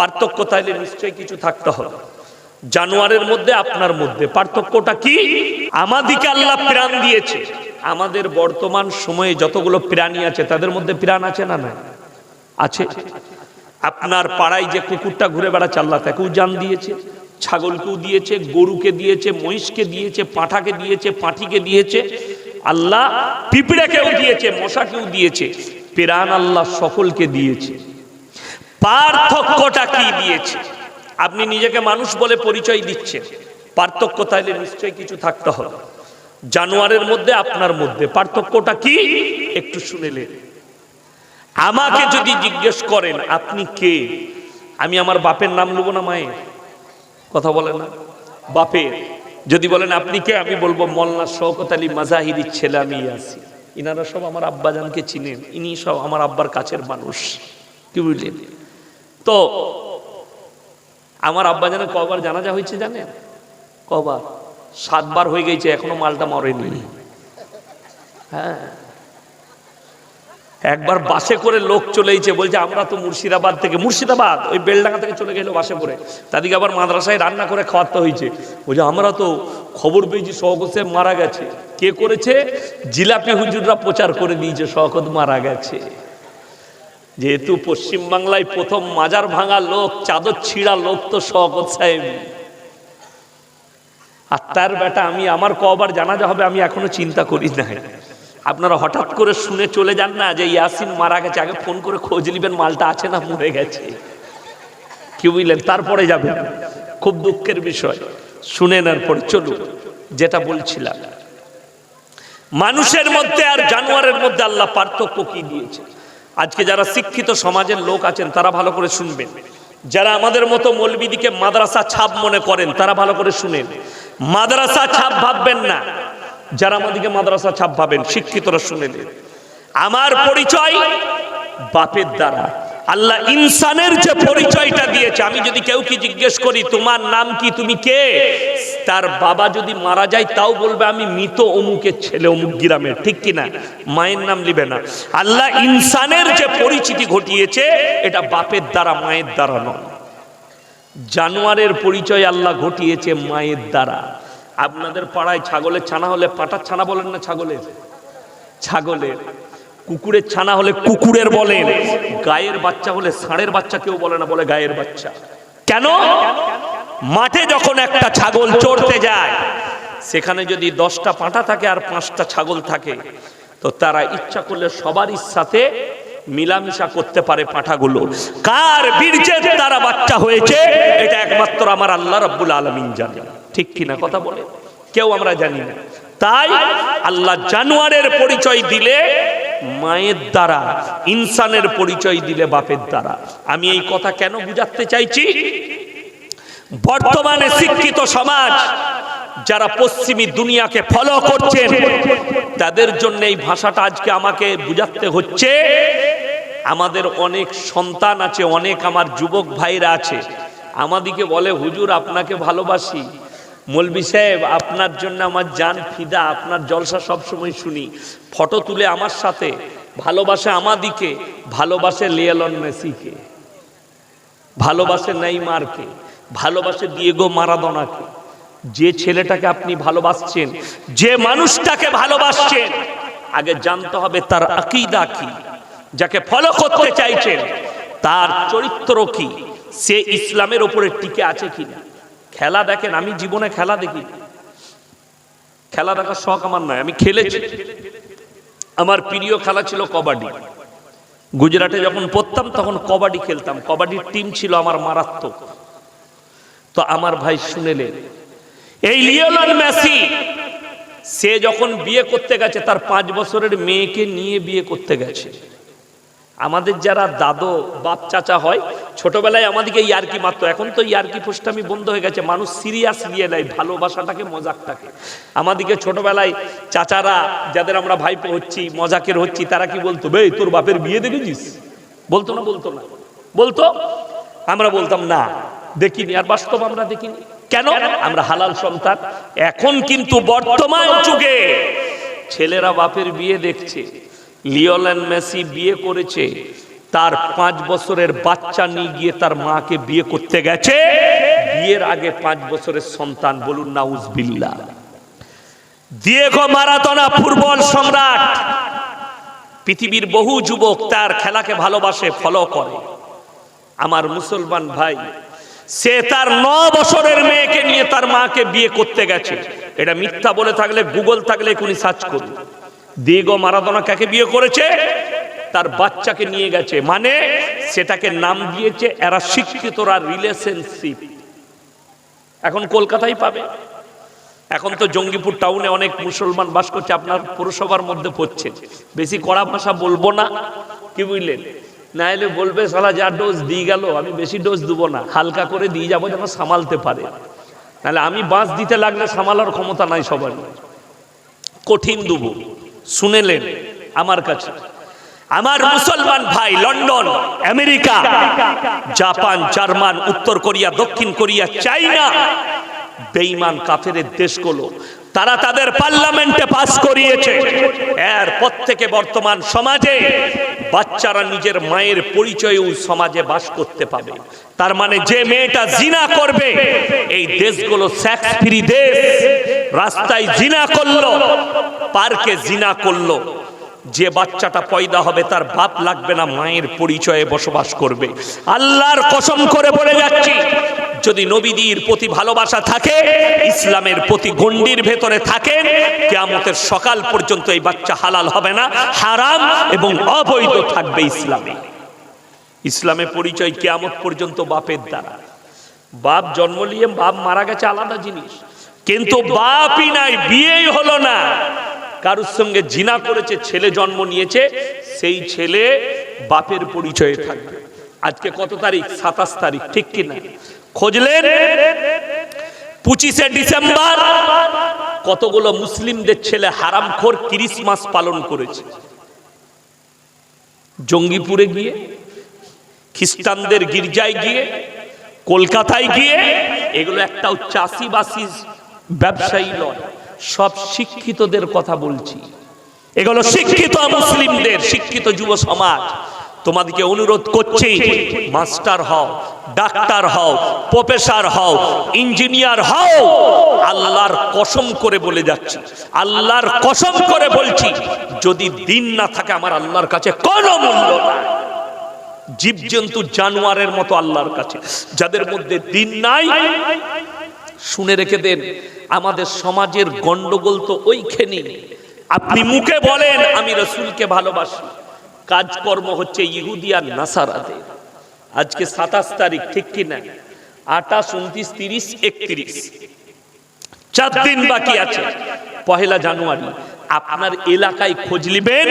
পার্থক্য তাইলে নিশ্চয়ই কিছু থাকতে হবে। জানোয়ারের মধ্যে আপনার মধ্যে পার্থক্যটা কি? আমাদিকে আল্লাহ প্রাণ দিয়েছে। আমাদের বর্তমান সময়ে যতগুলো প্রাণী আছে, তাদের মধ্যে প্রাণ আছে না না আছে। আপনার পাড়ায় যে কুকুরটা ঘুরে বেড়াচ্ছে, আল্লাহ তাকেও জান দিয়েছে, ছাগলকেও দিয়েছে, গরুকে দিয়েছে, মহিষকে দিয়েছে, পাঁঠাকে দিয়েছে, পাঠিকে দিয়েছে, আল্লাহ পিঁপড়েকেও দিয়েছে, মশাকেও দিয়েছে, প্রাণ আল্লাহ সকলকে দিয়েছে। পার্থক্যটা কি দিয়েছে? আপনি নিজেকে মানুষ বলে পরিচয় দিচ্ছেন। পার্থক্য তাইলে নিশ্চয়ই কিছু থাকতে হবে। জানোয়ারের মধ্যে আপনার মধ্যে পার্থক্যটা কি? একটু শুনেলেন আমাকে যদি জিজ্ঞেস করেন, আপনি কে? আমি আমার বাপের নাম নেব না মায়ের? কথা বলে না। বাপের যদি বলেন, আপনি কে? আমি বলব, মল্লা শওকত আলী মাজাহিরির ছেলে আমি আছি। ইনারা সব আমার আব্বাজানকে চিনেন। ইনি সব আমার আব্বার কাছের মানুষ। কি বুঝলেন? তো, আমার আব্বাজানের কবার জানাজা হয়েছে জানেন? কবার। সাতবার হয়ে গেছে, এখনও মালটা মরেনি। হ্যাঁ। একবার বাসে করে লোক চলেইছে বলছে, আমরা তো মুর্শিদাবাদ থেকে, মুর্শিদাবাদ, ওই বেলডাঙ্গা থেকে চলে গেল বাসে করে। তাদেরকে আবার মাদ্রাসায় রান্না করে খাওয়াতে হয়েছে। বলছে, আমরা তো খবর পেয়েছি, শওকত মারা গেছে। কে করেছে? জিলাপি হুজুররা প্রচার করে দিয়েছে শওকত মারা গেছে। যেহেতু পশ্চিমবাংলায় প্রথম মাজার ভাঙা লোক, চাদর ছিঁড়া লোক তো শওকত সাহেব আর তার বেটা আমি, আমার কবার জানাজা হবে, আমি এখনও চিন্তা করি না আপনারা হঠাৎ করে শুনে চলে যান না যে ইয়াসিন মারা গেছে, আগে ফোন করে খোঁজ নিবেন, মালটা আছে না মরে গেছে। কি বুঝলেন? তারপরে যাবেন খুব দুঃখের বিষয়। শুনে নেন পরে, চলুন। যেটা বলছিলাম। মানুষের মধ্যে আর জানোয়ারের মধ্যে আল্লাহ পার্থক্য কি দিয়েছে? আজকে যারা শিক্ষিত সমাজের লোক আছেন, তারা ভালো করে শুনবেন। যারা আমাদের মতো মৌলবিদিকে মাদ্রাসা ছাপ মনে করেন, তারা ভালো করে শুনেন। মাদ্রাসা ছাপ ভাববেন না। যারা আমাদেরকে মাদ্রাসা ছাপ ভাবেন, শিক্ষিতরা শুনেন। আমার পরিচয় বাপের দ্বারা। আল্লাহ ইনসানের যে পরিচয়টা দিয়েছে, আমি যদি কেউ কি জিজ্ঞেস করি, তোমার নাম কি? তুমি কে? তার বাবা যদি মারা যায়, তাও বলবে, আমি মৃত অমুকের ছেলে, অমুক গ্রামের। ঠিক কিনা মায়ের নাম লিবে না। আল্লাহ ইনসানের যে পরিচিতি ঘটিয়েছে, এটা বাপের দ্বারা, মায়ের দ্বারা নয়। জানোয়ারের পরিচয় আল্লাহ ঘটিয়েছে মায়ের দ্বারা। আপনাদের পাড়ায় ছাগলের ছানা হলে পাটার ছানা বলেন না ছাগলের? ছাগলের। কুকুরের ছানা হলে কুকুরের বলেন গায়ের বাচ্চা হলে ষাঁড়ের বাচ্চা কেউ বলে না, বলে গায়ের বাচ্চা। কেন? মাঠে যখন একটা ছাগল চড়তে যায়, সেখানে যদি দশটা পাঁঠা থাকে আর পাঁচটা ছাগল থাকে, তো তারা ইচ্ছা করলে সবারই সাথে মিলামিশা করতে পারে পাঁঠাগুলো। কার বীর্যের দ্বারা বাচ্চা হয়েছে, এটা একমাত্র আমার আল্লাহ রব্বুল আলমিন জানে ঠিক কিনা কথা বলে? কেউ আমরা জানি না। তাই আল্লাহ জানোয়ারের পরিচয় দিলে মায়ের দ্বারা, ইনসানের পরিচয় দিলে বাপের দ্বারা। আমি এই কথা কেন বুঝাতে চাইছি? বর্তমানে শিক্ষিত সমাজ, যারা পশ্চিমী দুনিয়াকে ফলো করছেন, তাদের জন্য এই ভাষাটা আজকে আমাকে বুঝাতে হচ্ছে। আমাদের অনেক সন্তান আছে, অনেক আমার যুবক ভাইরা আছে। আমাদিকে বলে, হুজুর, আপনাকে ভালোবাসি। মলবি সাহেব, আপনার জন্য আমার জান ফিদা, আপনার জলসা সবসময় শুনি। ফটো তুলে আমার সাথে, ভালোবাসে আমাদিকে ভালোবাসে লিয়ালন মেসিকে। ভালোবাসে নেইমারকে, ভালোবাসে দিয়েগো মারাদোনাকে। যে ছেলেটাকে আপনি ভালোবাসছেন, যে মানুষটাকে ভালোবাসছেন, আগে জানতে হবে তার আকিদা কি, যাকে ফলো করতে চাইছেন, তার চরিত্র কি, সে ইসলামের ওপরে টিকে আছে কিনা। খেলা দেখেন, আমি জীবনে খেলা দেখি। খেলা দেখার শখ আমার নয় আমি খেলেছি। আমার প্রিয় খেলা ছিল কবাডি। গুজরাটে যখন পড়তাম, তখন কবাডি খেলতাম। কবাডির টিম ছিল আমার মারাত্মক। তো আমার ভাই শুনেলেন এই লিওনাল মেসি, সে যখন বিয়ে করতে গেছে, তার পাঁচ বছরের মেয়েকে নিয়ে বিয়ে করতে গেছে। আমাদের যারা দাদো, বাপ, চাচা হয়, ছোটবেলায় আমাদেরকে ইয়ারকি মারতো। এখন তো ইয়ারকি ফুসটামি বন্ধ হয়ে গেছে। মানুষ সিরিয়াস নিয়ে নেয়, ভালোবাসাটাকে, মজাকটাকে। আমাদেরকে ছোটবেলায় চাচারা, যাদের আমরা ভাইপো হচ্ছি, মজাকের হচ্ছি, তারা কি বলতো বে তোর বাপের বিয়ে দেখেছিস? বলতো না বলতো না। বলতো? আমরা বলতাম, না, দেখিনি। আর বাস্তব আমরা দেখিনি। কেন? আমরা হালাল সন্তান। এখন কিন্তু বর্তমান যুগে ছেলেরা বাপের বিয়ে দেখছে। লিওলেন মেসি বিয়ে করেছে, তার পাঁচ বছরের বাচ্চা নিয়ে গিয়ে তার মাকে বিয়ে করতে গেছে। বিয়ের আগে পাঁচ বছরের সন্তান, বলুন নাউজ বিল্লা দিয়েগো মারাতনা ফুটবল সম্রাট। পৃথিবীর বহু যুবক তার খেলাকে ভালোবাসে ফলো করে। আমার মুসলমান ভাই, সে তার ন বছরের মেয়েকে নিয়ে তার মাকে বিয়ে করতে গেছে। এটা মিথ্যা বলে থাকলে গুগল থাকলে এখনই সার্চ করুন। দিয়েগো মারাদোনা কাকে বিয়ে করেছে? তার বাচ্চাকে নিয়ে গেছে। মানে সেটাকে নাম দিয়েছে এরা শিক্ষিতরা রিলেশনশিপ এখন কলকাতায় পাবে। এখন তো জঙ্গিপুর টাউনে অনেক মুসলমান বাস করছে, আপনার পুরসভার মধ্যে পড়ছে। বেশি কড়া ভাষা বলব না, কি বুঝলেন? না এলে বলবে সালা যা ডোজ দিয়ে গেল, আমি বেশি ডোজ দেবো না। হালকা করে দিয়ে যাব যেন সামালতে পারে। নাহলে আমি বাঁশ দিতে লাগলে সামালার ক্ষমতা নাই সবার। কঠিন দেব। শুনেলেন আমার কাছে। আমার মুসলমান ভাই, লন্ডন, আমেরিকা, জাপান, জার্মান, উত্তর কোরিয়া, দক্ষিণ কোরিয়া, চাইনা, বেঈমান কাফের দেশগুলো তারা তাদের পার্লামেন্টে পাস করিয়েছে। এরপর থেকে বর্তমান সমাজে বাচ্চারা নিজের মায়ের পরিচয়েও সমাজে বাস করতে পাবে। তার মানে যে মেয়েটা জিনা করবে, এই দেশগুলো সেক্স ফ্রি দেশ, রাস্তায় জিনা করল, পার্কে জিনা করল। যে বাচ্চাটা পয়দা হবে, তার বাপ লাগবে না, মায়ের পরিচয়ে বসবাস করবে। আল্লাহর কসম করে বলে যাচ্ছি যদি নবীদের প্রতি ভালোবাসা থাকে, ইসলামের প্রতি গণ্ডির ভেতরে থাকেন, কেয়ামতের সকাল পর্যন্ত এই বাচ্চা হালাল হবে না, হারাম এবং অবৈধ থাকবে ইসলামে। ইসলামে পরিচয় কেয়ামত পর্যন্ত বাপের দ্বারা। বাপ জন্ম নিয়ে বাপ মারা গেছে আলাদা জিনিস। কিন্তু বাপই নাই, বিয়েই হলো না। কারোর সঙ্গে জিনা করেছে, ছেলে জন্ম নিয়েছে, সেই ছেলে বাপের পরিচয়ে থাকবে। আজকে কত তারিখ? সাতাশ তারিখ, ঠিক কিনা? খোঁজলেন পঁচিশে ডিসেম্বর। কতগুলো মুসলিমদের ছেলে হারামখোর ক্রিসমাস পালন করেছে। জঙ্গিপুরে গিয়ে, খ্রিস্টানদের গির্জায় গিয়ে, কলকাতায় গিয়ে, এগুলো একটাও চাষিবাসী ব্যবসায়ী নয় সব শিক্ষিতদের কথা বলছি। এগুলো শিক্ষিত মুসলিমদের, শিক্ষিত যুব সমাজ। তোমাদেরকে অনুরোধ করছি, মাস্টার হও, ডাক্তার হও, প্রফেসর হও, ইঞ্জিনিয়ার হও। আল্লাহর কসম করে বলে যাচ্ছি, আল্লাহর কসম করে বলছি, যদি দিন না থাকে আমার আল্লাহর কাছে কোনো মূল্য জীবজন্তু জানোয়ারের মতো আল্লাহর কাছে, যাদের মধ্যে দিন নাই, শুনে রেখে দেন, আমাদের সমাজের গন্ডগোল তো ওইখানে আপনি মুখে বলেন, আমি রসুলকে ভালোবাসি। কাজকর্ম হচ্ছে ইহুদিয়ার নাসারাদের। আজকে সাতাশ তারিখ, ঠিক কিনা? আঠাশ, উনত্রিশ, তিরিশ, একত্রিশ। চার দিন বাকি আছে, পহেলা জানুয়ারি। আপনার এলাকায় খোঁজ নিবেন,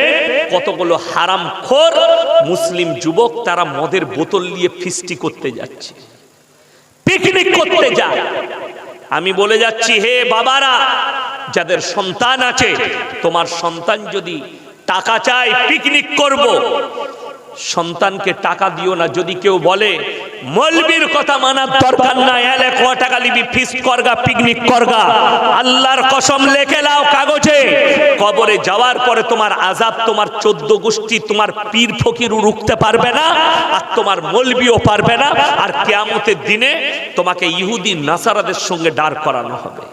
কতগুলো হারাম খোর মুসলিম যুবক তারা মদের বোতল নিয়ে ফিস্টি করতে যাচ্ছে। পিকনিক করতে যায়। আমি বলে যাচ্ছি, হে বাবারা, যাদের সন্তান আছে, তোমার সন্তান যদি টাকা চাই পিকনিক করব। সন্তানকে টাকা দিও না, যদি কেউ বলে, মলবির কথা মানার দরকার নাই এলে ক টাকা লিবি ফিস্ট করগা পিকনিক করগা। আল্লাহর কসম, লেখে লাও কাগজে। কবরে যাওয়ার পরে তোমার আজাব তোমার চোদ্দ গোষ্ঠী, তোমার পীর ফকিরও রুখতে পারবে না, আর তোমার মলবিও পারবে না, আর কেয়ামতের দিনে তোমাকে ইহুদি, নাসারাদের সঙ্গে দাঁড় করানো হবে।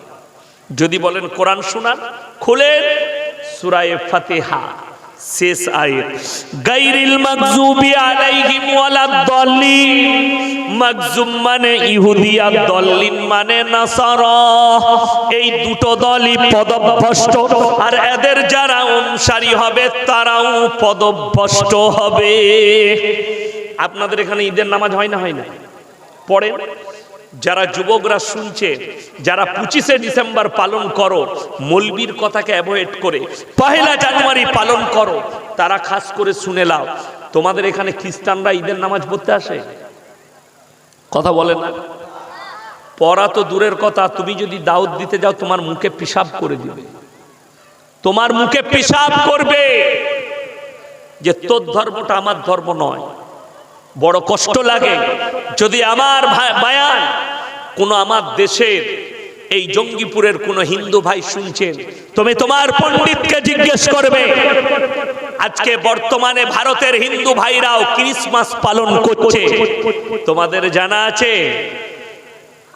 যদি বলেন, কোরআন শোনান খুলে সুরায়ে ফাতিহা। শেষ আয়াত গায়রিল মাগজুবি আলাইহিম ওয়ালাদ দাল্লিন মাগজুম মানে ইহুদিয়া দল্লিন মানে নাসারা। এই দুটো দলই পদভ্রষ্ট, আর এদের যারা অনুসারী হবে, তারাও পদভ্রষ্ট হবে। আপনাদের এখানে ঈদের নামাজ হয় না হয় না? পড়েন যারা যুবকরা শুনছে, যারা পঁচিশে ডিসেম্বর পালন করো, মলবির কথাকে অ্যাভয়েড করে, পহেলা জানুয়ারি পালন করো, তারা খাস করে শুনে লাও, তোমাদের এখানে খ্রিস্টানরা ঈদের নামাজ পড়তে আসে? কথা বলে না? পড়া তো দূরের কথা, তুমি যদি দাউদ দিতে যাও, তোমার মুখে পিসাব করে দিবে। তোমার মুখে পিসাব করবে যে তোর ধর্মটা আমার ধর্ম নয়। বড় কষ্ট লাগে। যদি আমার বায়ান কোনো আমার দেশের এই জঙ্গিপুরের কোন হিন্দু ভাই শুনছেন, তুমি তোমার পণ্ডিতকে জিজ্ঞেস করবে, আজকে বর্তমানে ভারতের হিন্দু ভাইরাও ক্রিসমাস পালন করছে। তোমাদের জানা আছে,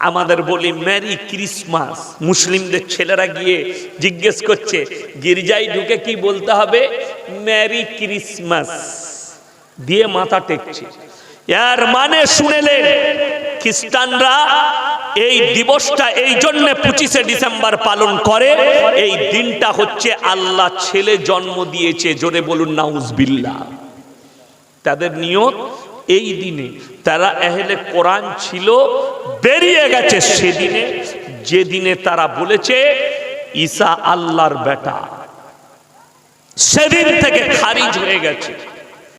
আমাদের বলি ম্যারি ক্রিসমাস। মুসলিমদের ছেলেরা গিয়ে জিজ্ঞেস করছে, গির্জায় ঢুকে কি বলতে হবে? Merry Christmas. দিয়ে মাথা টেকছে। এর মানে শুনেলেন খ্রিস্টানরা এই দিবসটা এই জন্য পঁচিশে ডিসেম্বর পালন করে, এই দিনটা হচ্ছে আল্লাহ ছেলে জন্ম দিয়েছে, জোরে বলুন নাউজবিল্লা তাদের নিয়ত এই দিনে, তারা এহলে কোরআন ছিল, বেরিয়ে গেছে সেদিনে, যেদিনে তারা বলেছে, ঈসা আল্লাহর বেটা। সেদিন থেকে খারিজ হয়ে গেছে।